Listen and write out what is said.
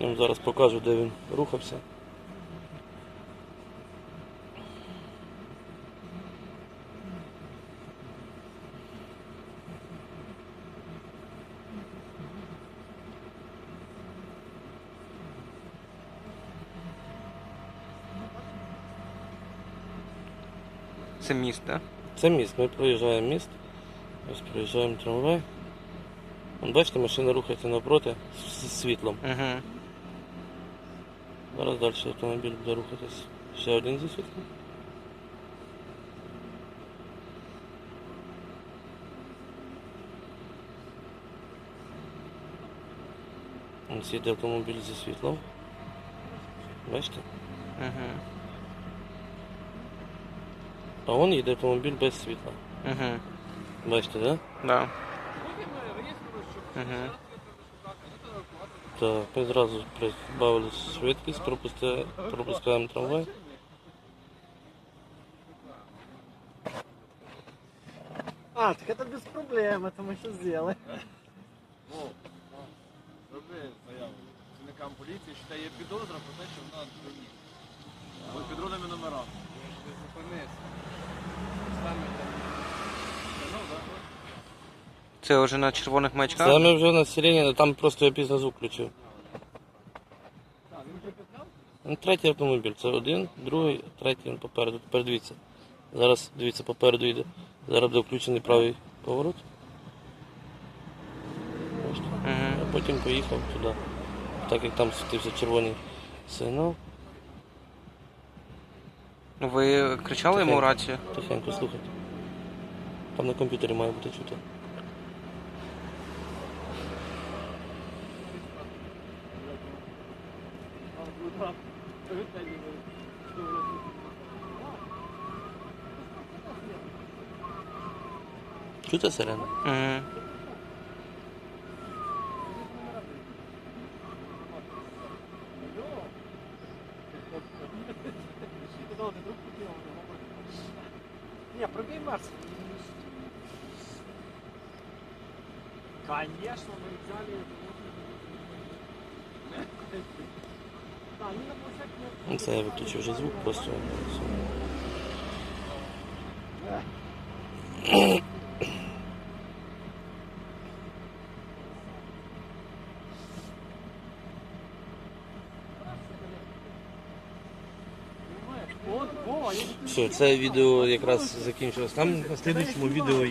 Я вам зараз покажу, де він рухався. Це міст, так? Це міст. Ми проїжджаємо міст. Ось проїжджаємо трамвай. Вон, бачите, машина рухається навпроти з з світлом. Угу. Зараз далі автомобіль буде рухатись. Ще один зі світлом. Ось їде автомобіль зі світлом. Бачите? Угу. А вон їде автомобіль без світла. Угу. Бачите, так? Да? Да. Угу. Так, ми зразу прибавили швидкість, пропусти- пропускаємо трамвай. А, так это без проблем, это мы сейчас сделаем. Роби заяву працівникам поліції, що та є підозра про те, що вона доїде. Або під родними номерами. Це вже на червоних маячках? Це ми вже на сирені, але там просто я пізно звук включив. Ну, Третій автомобіль, це один, другий, третій він попереду. Тепер дивіться. Зараз дивіться, попереду йде. Зараз буде включений правий поворот. А потім поїхав туди. Так як там світився червоний сигнал. Ви кричали йому рацію? Тихенько слухайте. Там на комп'ютері має бути чути. Чути сирена? Угу. Не, пробей Марс. Конечно, мы взяли. Це я виключив вже звук просто. Все, це відео якраз закінчилось. Там на слідуючому відео